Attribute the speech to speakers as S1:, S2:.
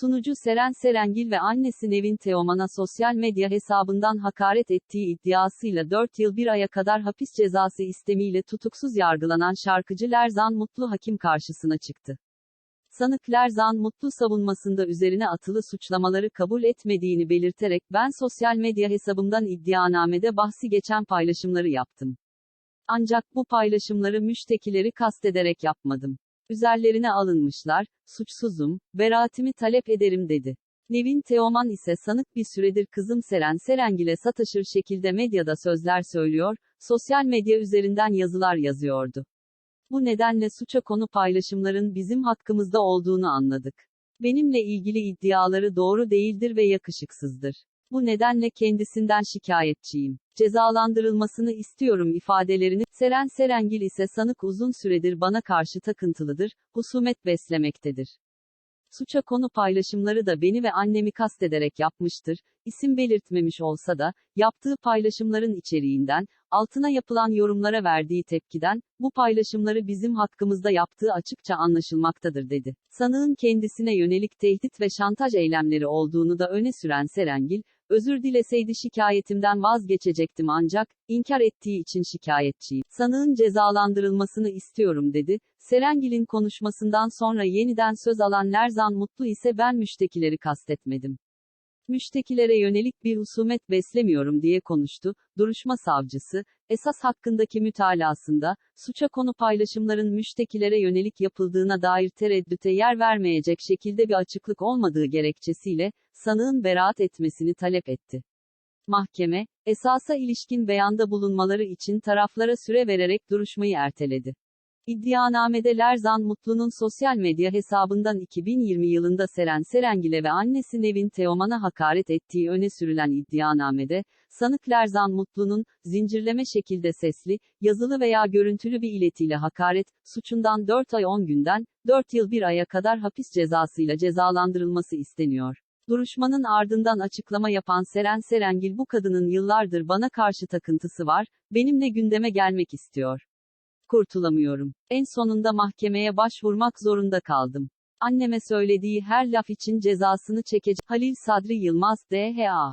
S1: Sunucu Seren Serengil ve annesi Nevin Teoman'a sosyal medya hesabından hakaret ettiği iddiasıyla 4 yıl 1 aya kadar hapis cezası istemiyle tutuksuz yargılanan şarkıcı Lerzan Mutlu hakim karşısına çıktı. Sanık Lerzan Mutlu savunmasında üzerine atılı suçlamaları kabul etmediğini belirterek ben sosyal medya hesabımdan iddianamede bahsi geçen paylaşımları yaptım. Ancak bu paylaşımları müştekileri kastederek yapmadım. Üzerlerine alınmışlar, suçsuzum, beraatimi talep ederim dedi. Nevin Teoman ise sanık bir süredir kızım Seren Serengil'e sataşır şekilde medyada sözler söylüyor, sosyal medya üzerinden yazılar yazıyordu. Bu nedenle suça konu paylaşımların bizim hakkımızda olduğunu anladık. Benimle ilgili iddiaları doğru değildir ve yakışıksızdır. Bu nedenle kendisinden şikayetçiyim. Cezalandırılmasını istiyorum ifadelerini, Seren Serengil ise sanık uzun süredir bana karşı takıntılıdır, husumet beslemektedir. Suça konu paylaşımları da beni ve annemi kastederek yapmıştır, isim belirtmemiş olsa da, yaptığı paylaşımların içeriğinden, altına yapılan yorumlara verdiği tepkiden, bu paylaşımları bizim hakkımızda yaptığı açıkça anlaşılmaktadır dedi. Sanığın kendisine yönelik tehdit ve şantaj eylemleri olduğunu da öne süren Serengil, özür dileseydi şikayetimden vazgeçecektim ancak, inkar ettiği için şikayetçiyim. Sanığın cezalandırılmasını istiyorum dedi. Serengil'in konuşmasından sonra yeniden söz alan Lerzan Mutlu ise ben müştekileri kastetmedim. Müştekilere yönelik bir husumet beslemiyorum diye konuştu. Duruşma savcısı, esas hakkındaki mütalasında, suça konu paylaşımların müştekilere yönelik yapıldığına dair tereddüte yer vermeyecek şekilde bir açıklık olmadığı gerekçesiyle, sanığın beraat etmesini talep etti. Mahkeme, esasa ilişkin beyanda bulunmaları için taraflara süre vererek duruşmayı erteledi. İddianamede Lerzan Mutlu'nun sosyal medya hesabından 2020 yılında Seren Serengil'e ve annesi Nevin Teoman'a hakaret ettiği öne sürülen iddianamede, sanık Lerzan Mutlu'nun, zincirleme şekilde sesli, yazılı veya görüntülü bir iletiyle hakaret, suçundan 4 ay 10 günden, 4 yıl 1 aya kadar hapis cezasıyla cezalandırılması isteniyor. Duruşmanın ardından açıklama yapan Seren Serengil bu kadının yıllardır bana karşı takıntısı var, benimle gündeme gelmek istiyor. Kurtulamıyorum. En sonunda mahkemeye başvurmak zorunda kaldım. Anneme söylediği her laf için cezasını çekecek. Halil Sadri Yılmaz, DHA